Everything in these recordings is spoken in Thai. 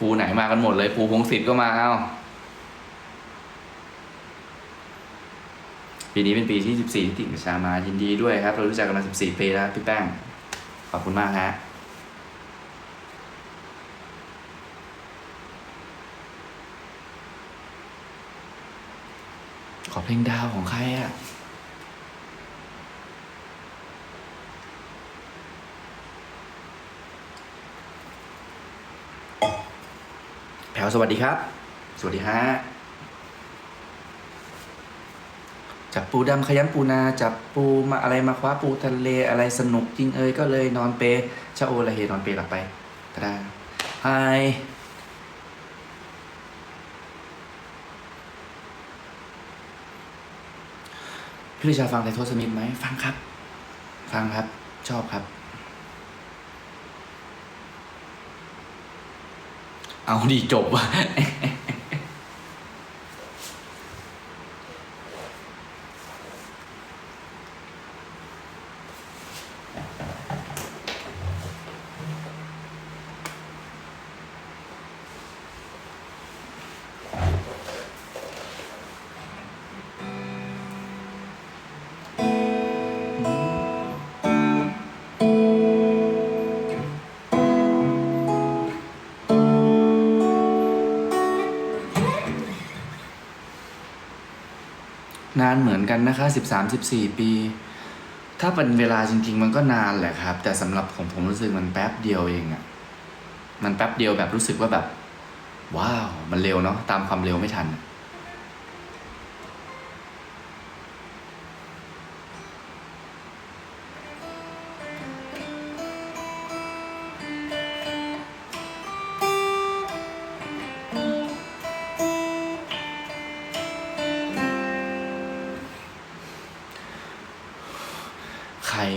ปูไหนมากันหมดเลย ปูพงศิษฐ์ก็มาเอ้าปีนี้เป็นปีที่ 14ที่ติ่งกระชามายินดีด้วยครับ เรารู้จักกันมา 14 ปีแล้วพี่แป้ง ขอบคุณมากฮะขอเพลงดาวของใครอะ แผวสวัสดีครับ สวัสดีฮะจับปูดำขยันปูนา จับปูมาอะไรมาคว้าปูทะเลอะไรสนุกจริงเอ้ยก็เลยนอนเปชะโอละเฮนอนเปหลับไปตาดาไฮพี่ลิชาฟังไทโทสมิธไหมฟังครับ ฟังครับ ชอบครับ เอาดีจบ นานเหมือนกันนะคะสิบสามสิบสี่ปี ถ้าเป็นเวลาจริง ๆ มันก็นานแหละครับ แต่สำหรับผมผมรู้สึกมันแป๊บเดียวเองอะมันแป๊บเดียวแบบรู้สึกว่าแบบ ว้าว มันเร็วเนาะตามความเร็วไม่ทัน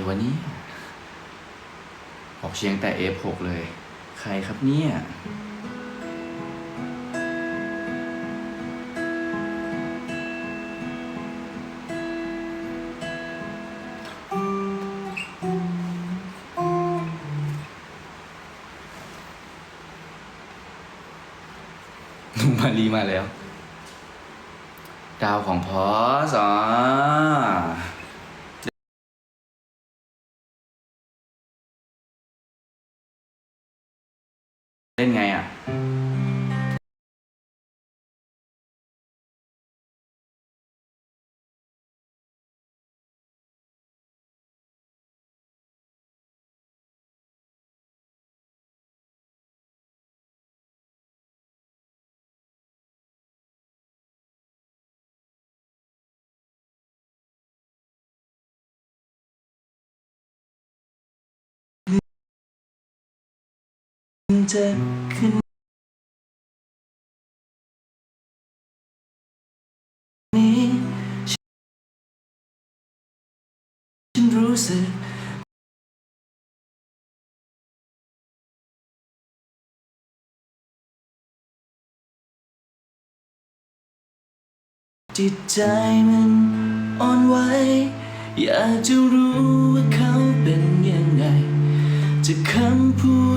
วะเนี่ยออกเชียงแต่ F6 เลย ใครครับเนี่ย ลุงมารีมาแล้ว ดาวของพอสอเจะขึ้นนี้ฉันรู้สึกจิตใจมันอ่อนไหวอยากจะรู้ว่าเขาเป็นยังไงจะคำพูด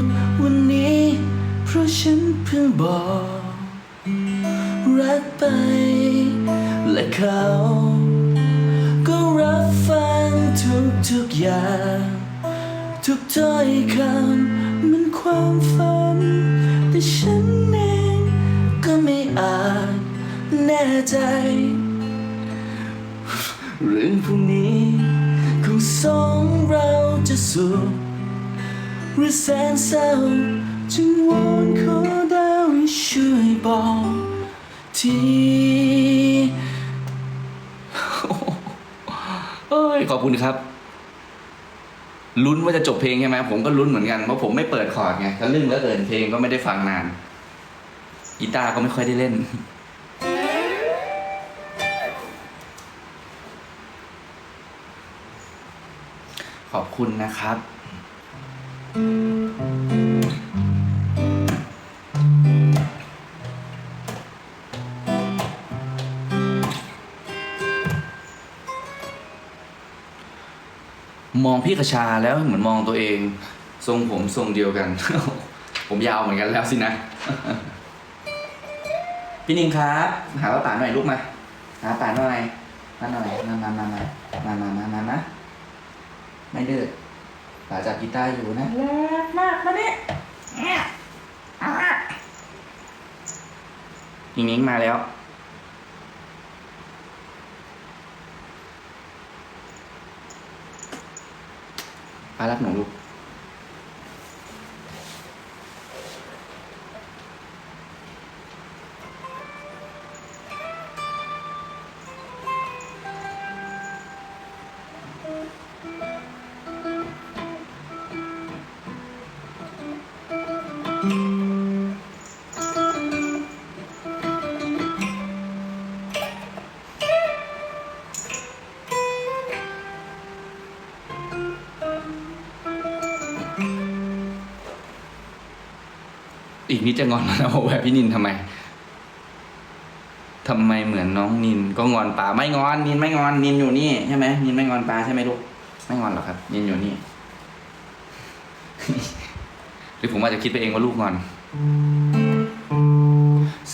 ฉันเพิ่งบอก รักไปและเขา ก็รับฟังทุกทุกๆอย่าง ทุกถ้อยคำมันความฝัน แต่ฉันเองก็ไม่อาจแน่ใจ เรื่องพรุ่งนี้ของสองเราจะสุขหรือแสนเศร้า จึงวอนขอดาวให้ช่วยบอกทีเอ้ยขอบคุณครับ ลุ้นว่าจะจบเพลงใช่ไหมผมก็ลุ้นเหมือนกันเพราะผมไม่เปิดคอร์ดไงทะลึ่งแล้วเกินเพลงก็ไม่ได้ฟังนานกีตาร์ก็ไม่ค่อยได้เล่นขอบคุณนะครับ มองพี่กระชาแล้วเหมือนมองตัวเอง ทรงผมทรงเดียวกันผผมยาวเหมือนกันแล้วสินะ พี่นิงครับ หาว่าป่าหน่อยลูกมา หาป่าหน่อยมาหน่อยมามามามามามามามามาไม่ดื้อป่าจับกีตาร์อยู่นะแรงมากมาเนี่ยนิงนิงมาแล้ว รักหนูลูก อีกนิดจะงอนแล้วบอกแบบพี่นินทำไมทำไมเหมือนน้องนินก็งอนป่าไม่งอนนินไม่งอนนินอยู่นี่ใช่ไหมนินไม่งอนปลาใช่ไหมลูกไม่งอนหรอกครับ นินอยู่นี่ หรือผมอาจจะคิดไปเองว่าลูกงอน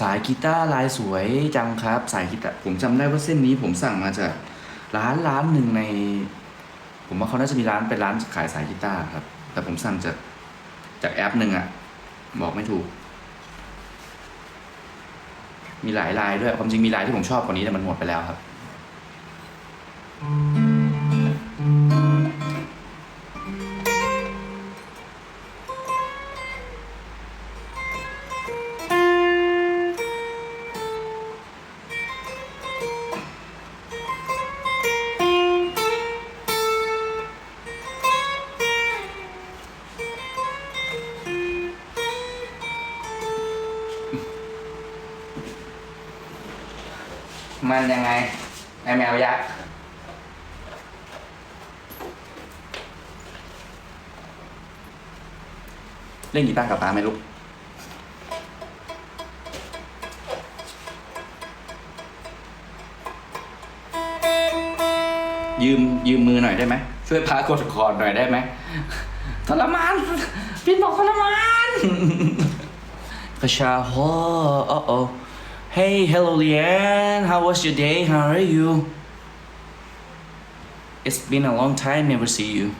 สายกีตาร์ลายสวยจังครับ สายกีตาร์ผมจำได้ว่าเส้นนี้ ผมสั่งมาจากร้านร้านหนึ่งใน ผมว่าเขาน่าจะมีร้านเป็นร้านขายสายกีตาร์ครับ แต่ผมสั่งจากจากแอปหนึ่งอะ บอกไม่ถูก มีหลายลายด้วยความจริงมีลายที่ผมชอบกว่านี้แต่มันหมดไปแล้วครับ มันยังไงไอแมวยักษ์เล่นกีตาร์กับป้าไหมลูกยืมยืมมือหน่อยได้ไหมช่วยพากดคอร์ดหน่อยได้ไหมทรมานพี่บอกทรมานกระชาฮอโอ้โอ Hey hello Lian how was your day how are you It's been a long time never see you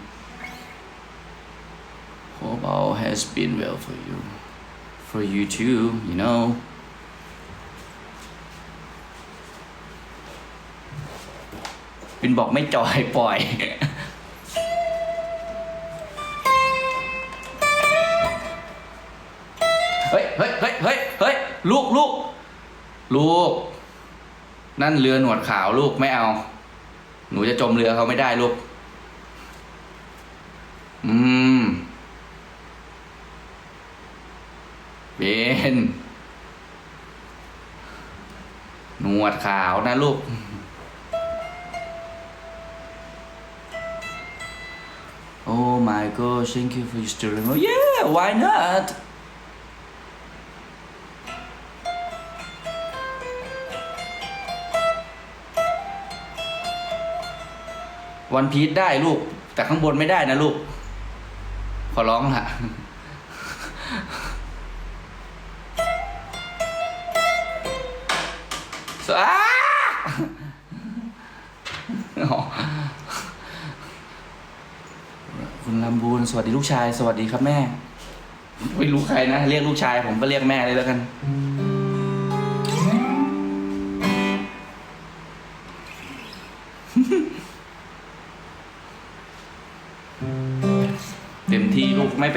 Hope all has been well for you for you too you know บินบอกไม่จอยปล่อย เฮ้ยเฮ้ยเฮ้ยเฮ้ยเฮ้ยลูกลูก ลูก นั่นเรือหนวดขาวลูกไม่เอา หนูจะจมเรือเขาไม่ได้ลูก อืมเบนหนวดขาวนะลูก Oh my gosh, thank you for your story. Oh yeah, why not? วันพีชได้ลูก แต่ข้างบนไม่ได้นะลูก ขอร้องละสอ้าคุณลำบูนสวัสดีลูกชาย สวัสดีครับแม่ ไม่รู้ใครนะ เรียกลูกชาย ผมก็เรียกแม่เลยแล้วกัน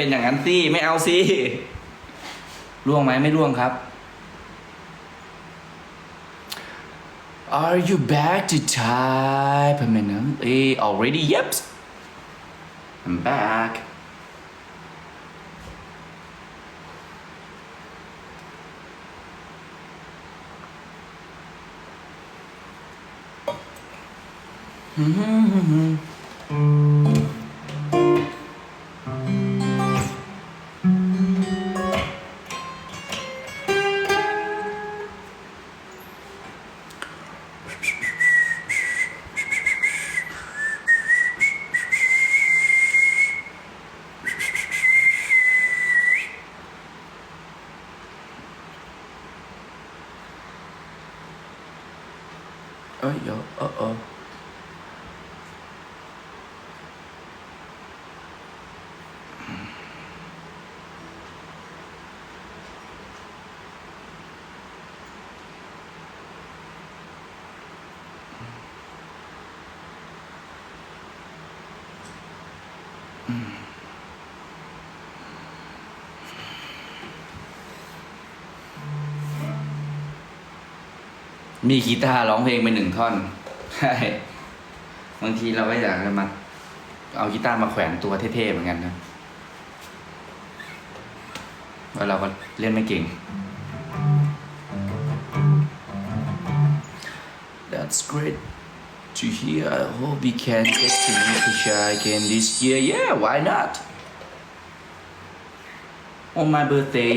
เป็นอย่างนั้นสิไม่เอาสิร่วงไหมไม่ร่วงครับ Are you back to type permanently already? Yep, I'm back. อืม มีกีตาร์ร้องเพลงไปหนึ่งท่อนใช่บางทีเราก็อยากจะมาเอากีตาร์มาแขวนตัวเท่ๆเหมือนกันนะว่าเราก็เล่นไม่เก่ง That's great to hear. I hope we can get to meet each other again this year. Yeah, why not? On my birthday.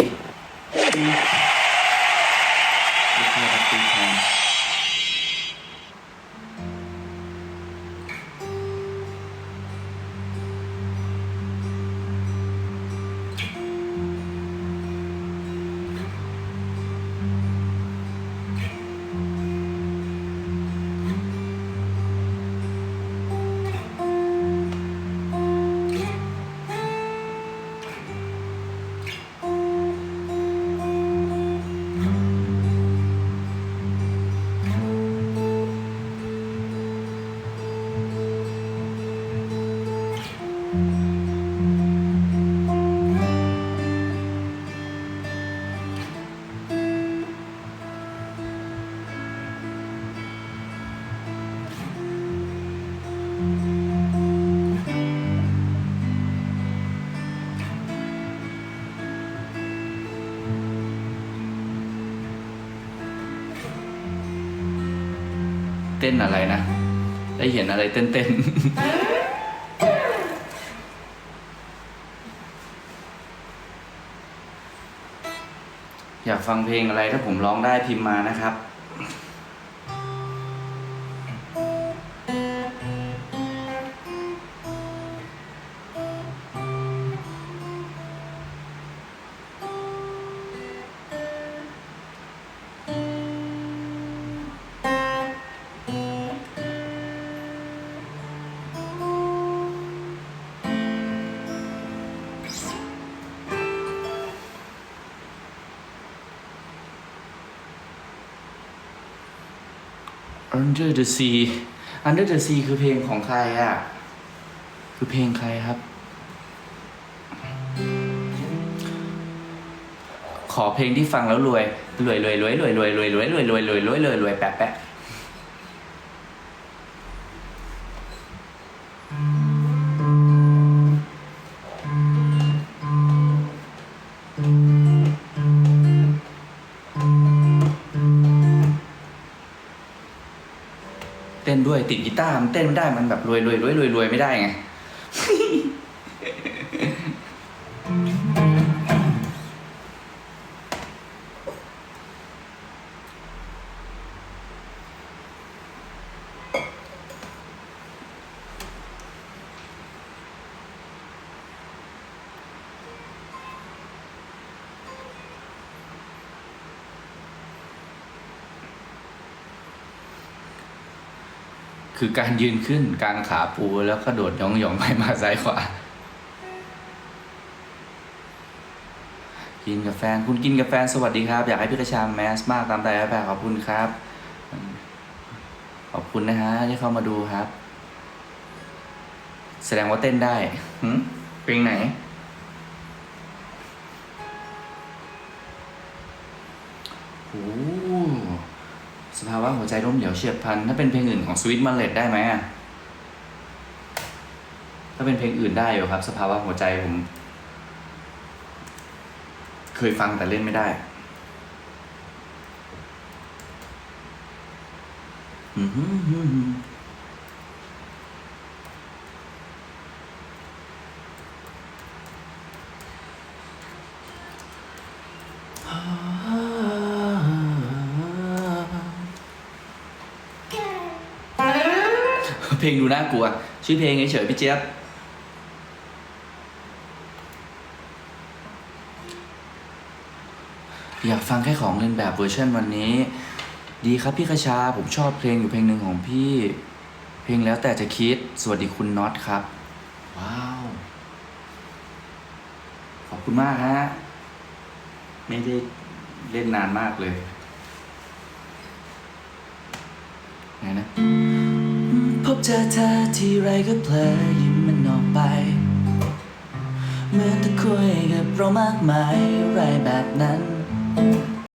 เต้นอะไรนะ ได้เห็นอะไรเต้นเต้น อยากฟังเพลงอะไรถ้าผมร้องได้พิมพ์มานะครับ Under the Sea Under the Sea คือเพลงของใครอะ คือเพลงใครครับ ขอเพลงที่ฟังแล้วรวย รวยรวยรวยรวยรวยรวยรวยรวยรวยรวยรวยรวยรวยแปะแปะ ต้นด้วยติดกีตาร์มันเต้นไม่ได้มันแบบรวยรวยรวยรวยรวยไม่ได้ไง คือการยืนขึ้นกลางขาปูแล้วก็โดดย่องย่องๆไปมาซ้ายขวากินกับแฟคุณกินกับแฟสวัสดีครับ อยากให้พี่กระชามแมสมากตามใจแฟนขอบคุณครับ ขอบคุณนะฮะที่เข้ามาดูครับ แสดงว่าเต้นได้หึเพลงไหนโอ้ สภาวะหัวใจล้มเหลวเฉียบพลัน ถ้าเป็นเพลงอื่นของสวิตมันเลดได้ไหมอะถ้าเป็นเพลงอื่นได้อยู่ครับ สภาวะหัวใจผม เคยฟังแต่เล่นไม่ได้ อืมหือหือหือ เพลงดูน่ากลัว ชื่อเพลงเฉยๆพี่เจี๊ยบอยากฟังแค่ของเล่นแบบเวอร์ชันวันนี้ ดีครับพี่คชาผมชอบเพลงอยู่เพลงหนึ่งของพี่ เพลงแล้วแต่จะคิด สวัสดีคุณน็อตครับ ว้าว ขอบคุณมากฮะ ไม่ได้เล่นนานมากเลย ไงนะ บเจอเธอที่ไรก็เพลอยิ้มมันออกไป เหมื่อนตะคุยกับเรามากมายอะไรแบบนั้น